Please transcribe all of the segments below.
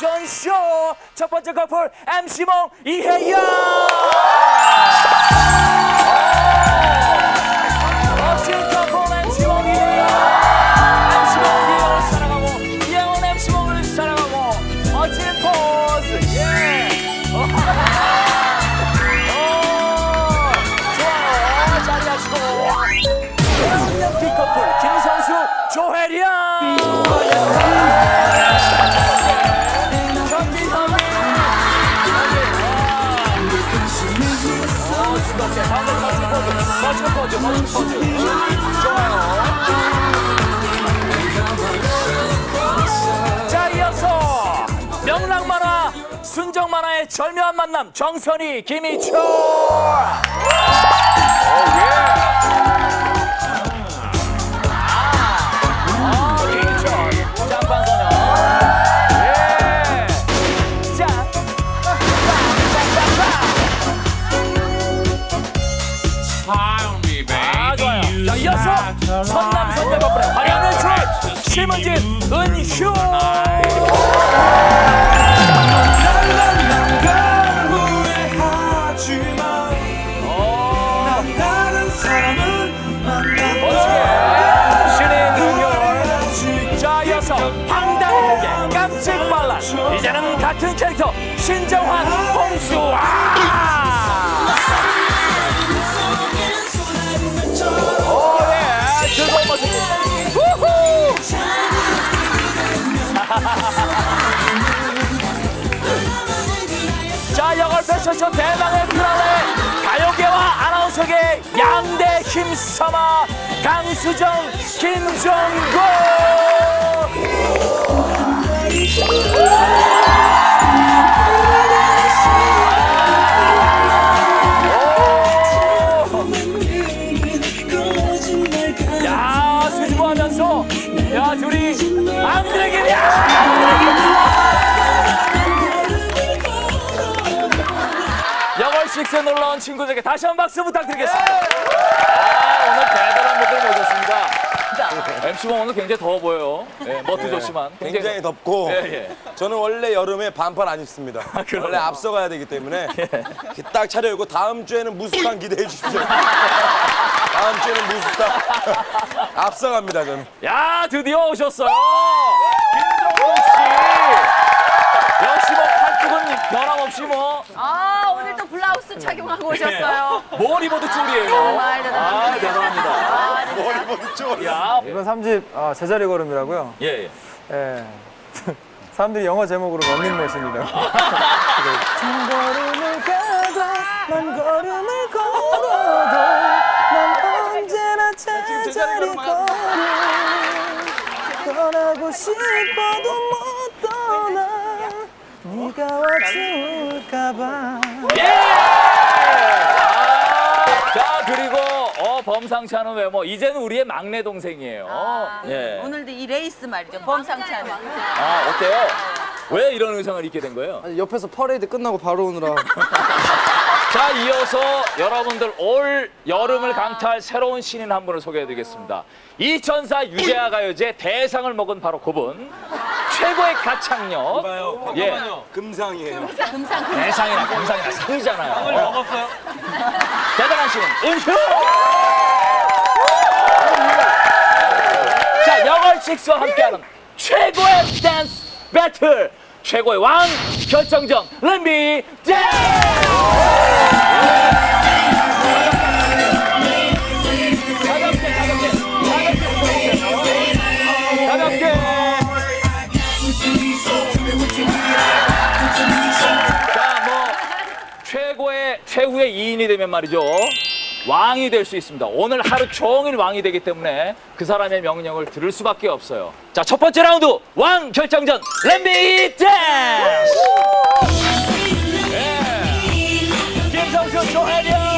패션쇼 첫 번째 커플 MC몽 이혜영 순정 만화의 절묘한 만남 정선희 김희철 아, 김희철 짬뽕소녀 예. 짠. 아 좋아요. 자 이어서 선남 선녀 커플의 화려한 연출 심은진 은휴. 패션쇼 대망의 피날레 가요계와 아나운서계 양대 힘삼아 강수정, 김종국. 식스에 놀러온 친구들에게 다시 한번 박수 부탁드리겠습니다. 아, 오늘 대단한 분들 모셨습니다. MC봉 오늘 굉장히 더워 보여요. 예, 멋도 좋지만 굉장히 덥고 예, 예. 저는 원래 여름에 반팔 안 입습니다. 그래요? 원래 앞서가야 되기 때문에 이렇게 딱 차려입고 다음 주에는 무스탕 기대해 주십시오. 다음 주에는 무스탕 앞서갑니다 저는. 야 드디어 오셨어요. 김종국 씨. 역시 뭐 팔뚝은 변함없이 뭐 아 오늘 또 블라우스 착용하고 오셨어요. 뭘 입어도 쫄이에요. 정말 대단합니다. 아 대단합니다. 머리 보는 쪽. 야 이번 3집 아, 제자리 걸음이라고요. 예. 예. 예. 사람들이 영어 제목으로 런닝머신이라고. 한 걸음을 가도 만 걸음을 걸어도 난 언제나 제자리 걸음 떠나고 싶어도 못 떠나 네가 와줄까봐 예! 아, 자 그리고 어 범상치 않은 외모 이제는 우리의 막내 동생이에요. 예. 오늘도 이 레이스 말이죠. 범상치 않은. 아 어때요? 왜 이런 의상을 입게 된 거예요? 아니, 옆에서 퍼레이드 끝나고 바로 오느라 자, 이어서 여러분들 올 여름을 강타할 새로운 신인 한 분을 소개해드리겠습니다. 2004 유재하 가요제 대상을 먹은 바로 그분. 최고의 가창력. 봐요. 예. 금상이에요. 대상이나 금상이나 상이잖아요. 상을 먹었어요? 대단한 신인 은휴. 자, 영월식스와 함께하는 최고의 댄스 배틀. 최고의 왕 결정전 lembi 댄스. 최후의 2인이 되면 말이죠. 왕이 될 수 있습니다. 오늘 하루 종일 왕이 되기 때문에 그 사람의 명령을 들을 수밖에 없어요. 자 첫 번째 라운드 왕 결정전 lembi 댄스 예. 김성수 조혜련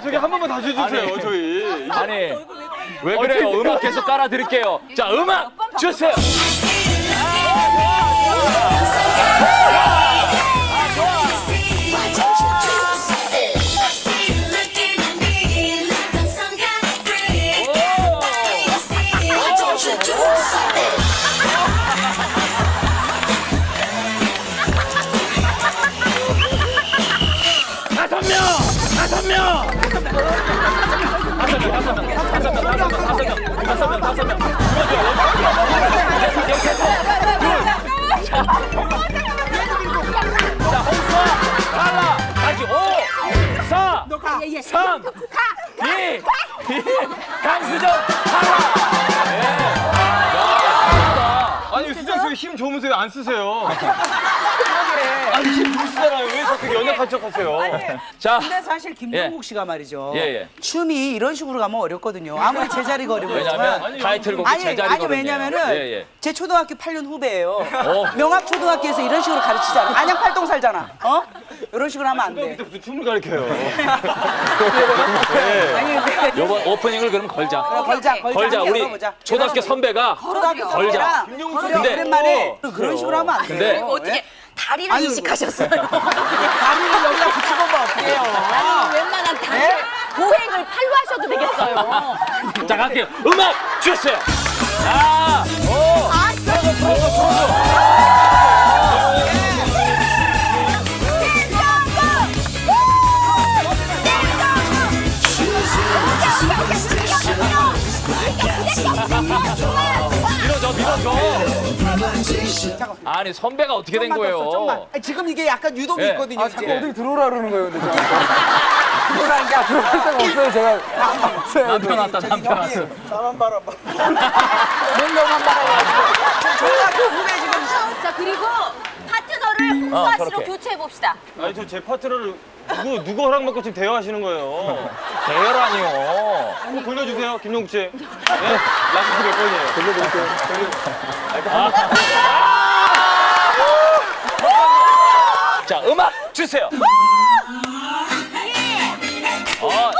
빨리. 저기 한 번만 다시 해주세요, 아니. 저희. 아니 왜 그래요? 음악 계속 깔아드릴게요. 자 음악 주세요. 왜 자꾸 연약한 척 하세요? 자, 근데 사실 김종국 씨가 말이죠. 예, 예. 춤이 이런 식으로 가면 어렵거든요. 아무리 제자리가 어려웠지만. 왜냐면 타이틀곡이 아니, 제자리거든요. 아니 왜냐면은 예, 예. 제 초등학교 8년 후배예요. 어. 명합 초등학교에서 이런 식으로 가르치잖아. 안양 팔동 살잖아. 어? 이런 식으로 하면 안 돼. 그때 무슨 춤을 가르쳐요? 아니 근데 요번 오프닝을 그럼 걸자. 걸자 걸자 걸자. 한번 우리 열어보자. 초등학교 선배가 초등학교 걸자. 선배랑 근데- 근데 오랜만에 그런 식으로 하면 안 돼. 근데 어떻게 다리를 아니, 이식하셨어요? 다리를 여기다 붙이면 어떡해요. 아니, 웬만한 다리 보행을 팔로 하셔도 되겠어요. 자, 갈게요. 음악 주세요. 자, 오. 아, 풀어줘. 밀어줘, 밀어줘. 아니, 선배가 어떻게 된 더, 좀만. 거예요? 아니, 지금 이게 약간 유동이 예. 있거든요. 아, 자꾸. 어딜 들어오라 그러는 거예요, 근데. 들어오라는 게할 데가 없어요, 제가. 없어요. 남편 왔다, 남편 왔어. 냉정한 말해가지고. 초등학교 후배 지금 자, 그리고 파트너를 홍수아 씨로 저렇게. 교체해 봅시다. 아니, 저 제 파트너를 누구, 누구 허락 받고 지금 대화하시는 거예요? 대열아니요. 한번 돌려주세요, 김용국 씨. 네? 라스트 몇 번이에요? 자, 음악 주세요. 어,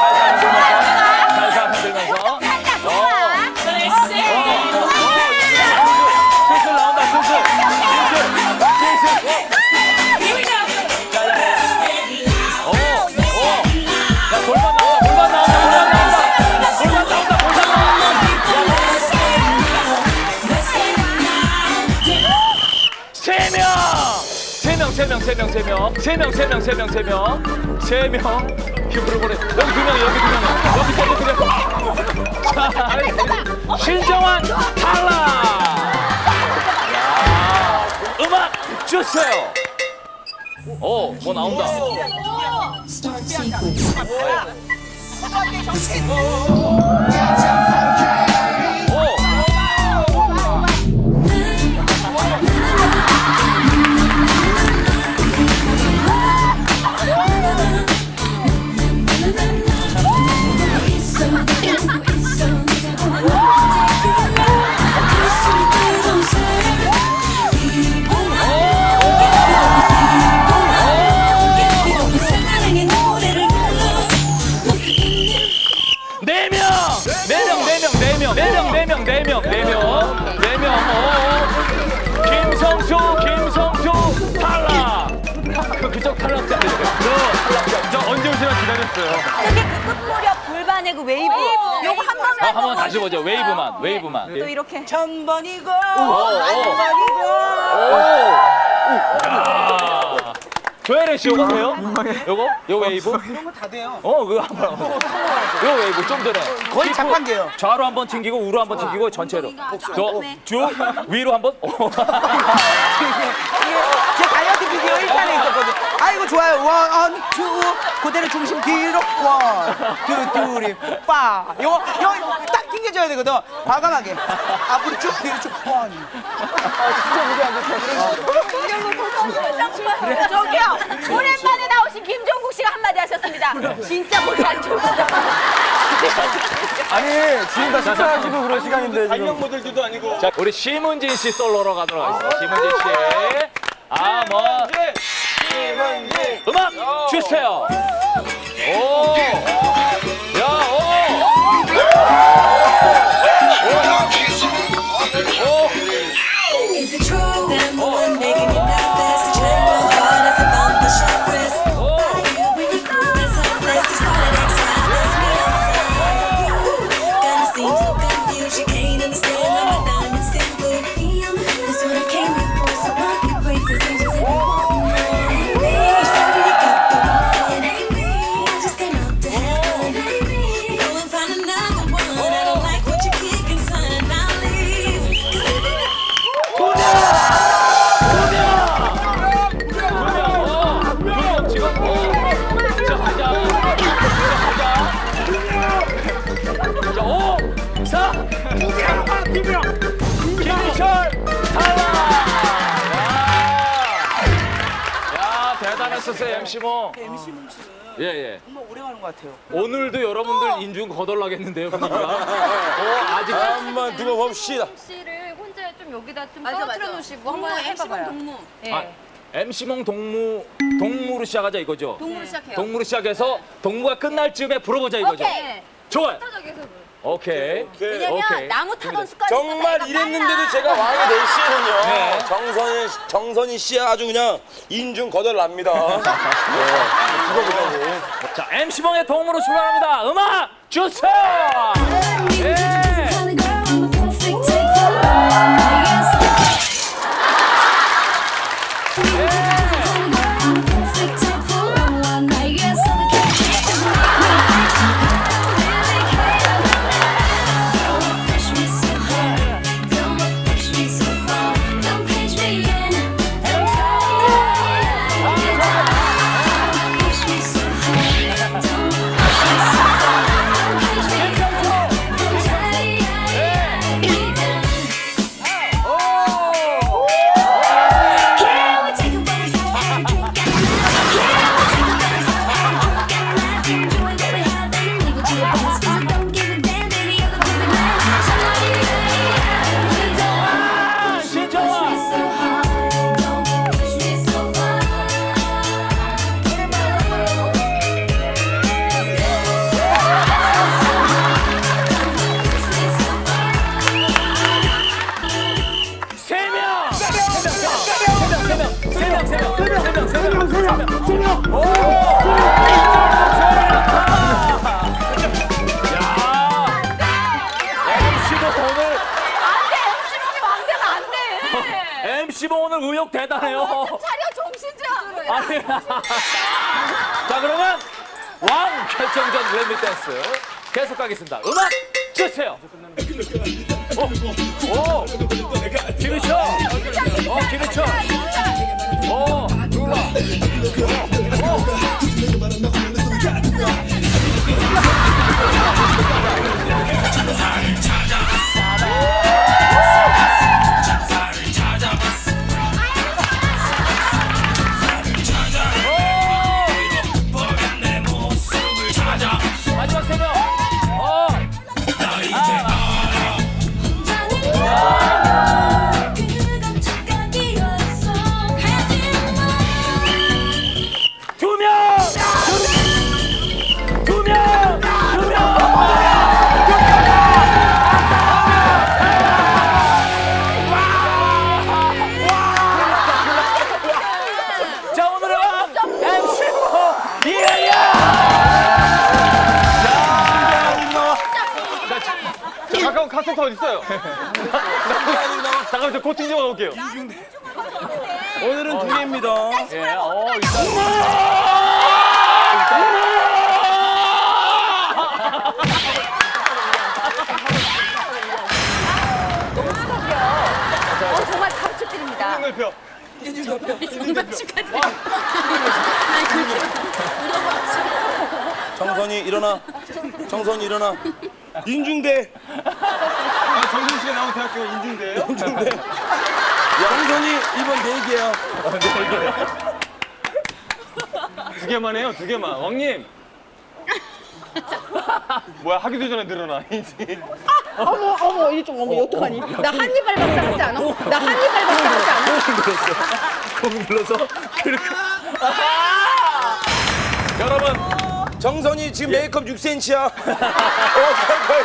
살살 명, 세 명, 세 명, 세 명. 세 명, 세 명, 세 명. 힘으로 보내. 여기 두 명, 여기 두 명. 여기 세 명, 두 명. 자, 신정환 탈락! 야, 음악 주세요! 오, 뭐 나온다. 오! 이렇게. 천번이고 오. 만번이고. 조혜련 씨 요거 돼요? 요거? 요 웨이브? 이런 거 다 돼요. 어, 그거 한번. 요 웨이브 좀 전에. 거의 자판기예요. 좌로 한 번 튕기고 우로 한 번 튕기고 전체로. 저 쭉 위로 한번. 오. 이게 제 다이어트 비디오 1탄에 있었거든. 아이고 좋아요. 원, 투, 그대로 중심 뒤로 원, 투, 투리, 빠. 요거 요거 딱 튕겨줘야 되거든. 과감하게. 앞으로 쭉 뒤로 쭉 원. 저기요 오랜만에 나오신 김종국 씨가 한마디 하셨습니다. 진짜 머리 안 좋다. 아니, 지금 다 식사하시고 그럴 시간인데, 달력 지금. 모델들도 아니고. 자, 우리 심은진 씨 솔로로 가도록 하겠습니다. 심은진 씨. 아, 뭐. 주세요. 야, 대단했었어요, MC몽. MC몽 씨는 예, 예. 정말 오래 가는 것 같아요. 오늘도 여러분들 인중 거덜나겠는데요, 분위기가. 어, 아직. 한번 두고 봅시다. 씨를 혼자 좀 여기다 좀 맞아, 떨어뜨려 맞아. 놓으시고 동무, 한번 MC몽 해봐봐요. 동무. 예. 아, MC몽 동무, 동무로 시작하자 이거죠? 동무로 시작해요. 동무로 시작해서 동무가 끝날 즈음에 불어보자 이거죠? 오케이. 네. 좋아요. 타적에서 오케이. 왜냐면 오케이. 나무 타던 습관이 정말 이랬는데도 빨라. 제가 왕이 될 시에는요. 네. 정선이 정선이 씨 아주 그냥 인중 거덜납니다. 네. 죽어보자고. 자, MC몽의 동무로 출발합니다. 음악 주세요! 예! 센터 어디 있어요? 잠깐만 저 코팅 좀 하고 올게요. 오늘은 두 개입니다. 예, 어 일단. 어 정말 감축드립니다. 표 정선이 일어나. 정선이 일어나. 인중대. 아, 정신 씨가 나온 대학교 인중대예요? 정선이 이번 네 개야. 두 개만 해요, 두 개만. 왕님. 뭐야 하기도 전에 늘어나 인지. 어머 어머 이게 좀 어머 이거 어떡하니? 나 한입 밟았다 하지 않아? 나 한입 밟았다 하지 않아? 공 눌러서 그렇게. 아! 여러분 정선이 지금 메이크업 6cm야. 어떡할 거야,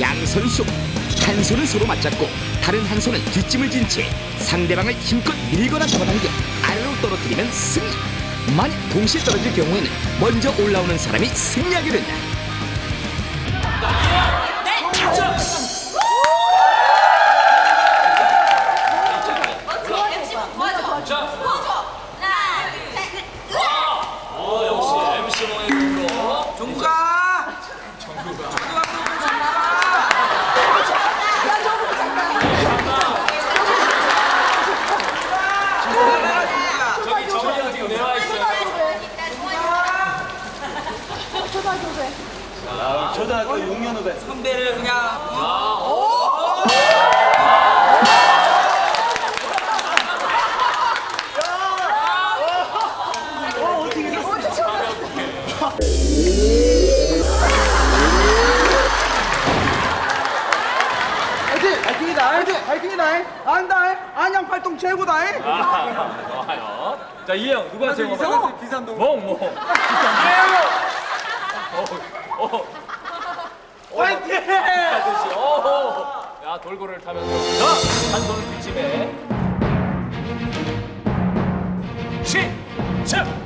양 선수 한 손은 서로 맞잡고 다른 한 손은 뒷짐을 진 채 상대방을 힘껏 밀거나 잡아당겨 아래로 떨어뜨리면 승리. 만약 동시에 떨어질 경우에는 먼저 올라오는 사람이 승리하게 된다 선배를 그냥 화이팅! 화이팅이다! 화이팅! 화이팅이다! 안다! 안양 팔동 최고다! 아, 좋아요. 자, 이형 누가 제일 이상호? 비산동. 뭐, 뭐. 어, 어. 화이팅! 아저씨, 어. 야, 돌고래를 타면서. 자, 한 손은 뒷짐에. 시작!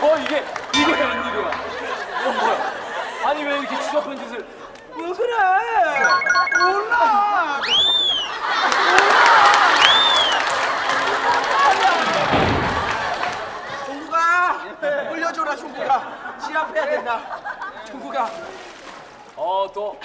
어, 이게, 이게 웬일이야. 어, 뭐야. 아니, 왜 이렇게 추접한 짓을. 왜 그래? 몰라! 종국아! 올려줘라, 종국아! 시합해야 된다. 종국아! 어, 또.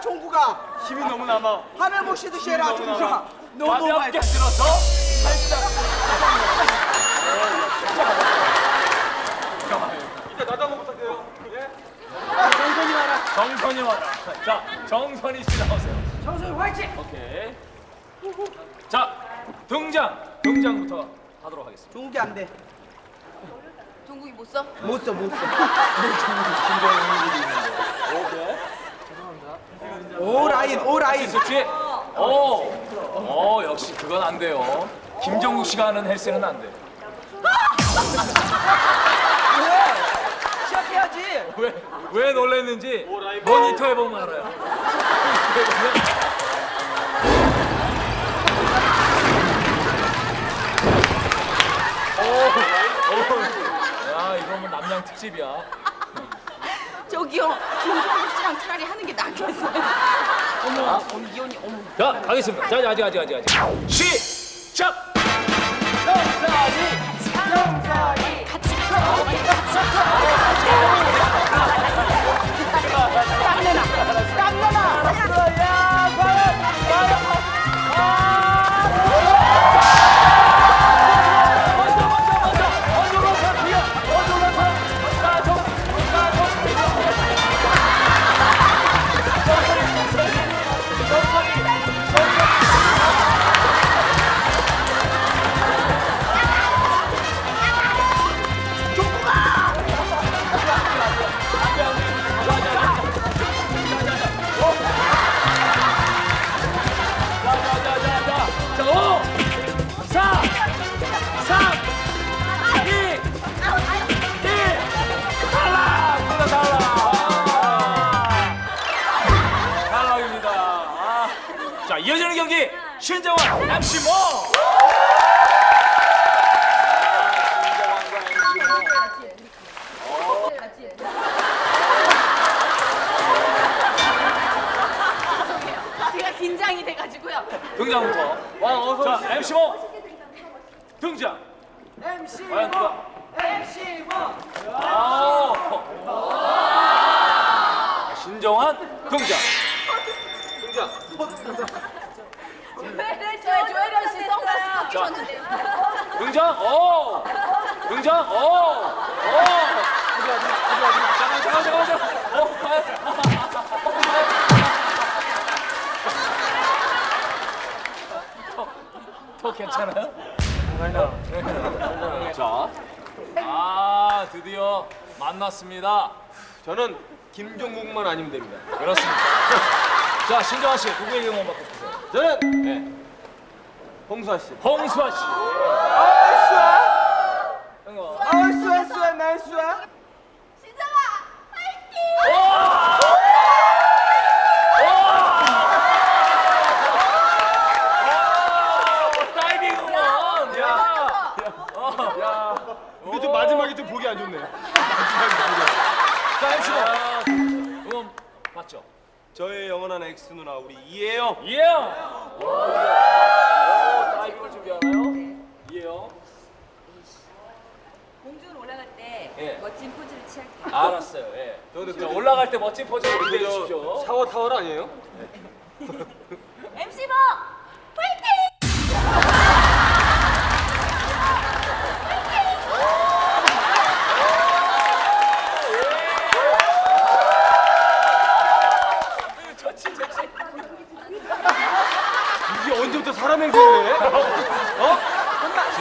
종국아! 힘이 너무 남아. 하늘 보시듯이 해라, 종국아! 너무 많이 들어 하겠습니다. 종국이 안 돼. 종국이 못 써? 못 써, 못 써. 오 라인, 오 라인. 수치. 오, 어, 역시 그건 안 돼요. 김정국 씨가 하는 헬스는 안 돼. 시작해야지. 왜, 왜 놀랬는지 모니터에 보면 알아요. 오, 오. 야, 이거 뭐 남양 특집이야. 저기요, 김종국 씨랑 차라리 하는 게 낫겠어요. 어머, 아? 어, 이혼이, 어머. 자, 가겠습니다. 자, 아직, 아직, 아직, 아직. 시작! 영사리! 영사리! 같이 가! 같이 가! 등장부터. 와 어서 자 MC 모 등장. MC 모. MC 모. 아. 신정환 등장. 저 조혜련 씨 선글라스 줬는데요. 등장. 오. 등장. 오. 오. 잠깐 잠깐 잠깐 잠깐. 어. 더, 더 괜찮아요? 자. 아, 드디어 만났습니다. 저는 김종국만 아니면 됩니다. 그렇습니다. 자, 신정아 씨, 누구에게 응원 받고 싶으세요? 저는 네. 홍수아 씨. 홍수아 씨. 얼쑤야 쑤야 날쑤야 신정아, 저의 영원한 엑스 누나 우리 이혜영. 이해영. 오, 다이빙을 준비하나요? 이해영. 공주는 올라갈 때 예. 멋진 포즈를 취할게요. 알았어요. 예. 자, 올라갈 때 멋진 포즈를 준비해 주십시오. 샤워 타월 아니에요?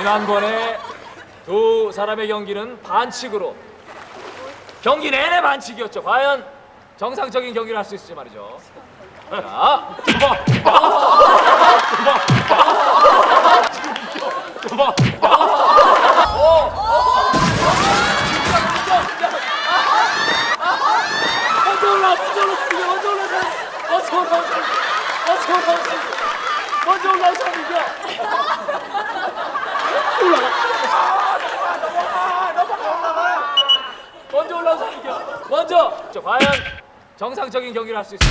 지난번에 두 사람의 경기는 반칙으로 경기 내내 반칙이었죠. 과연 정상적인 경기를 할 수 있을지 말이죠. 자, 먼저 올라, 먼저 올라, 먼저 올라, 먼저 올라, 먼저 올라, 먼저 올라, 사람 이겨. 먼저 올라와서 이겨. 먼저. 자, 과연 정상적인 경기를 할 수 있을까?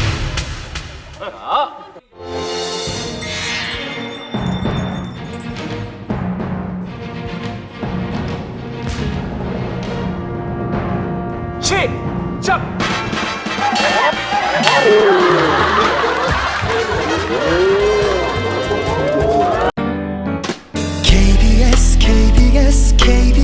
자. 시작. KBS KBS KBS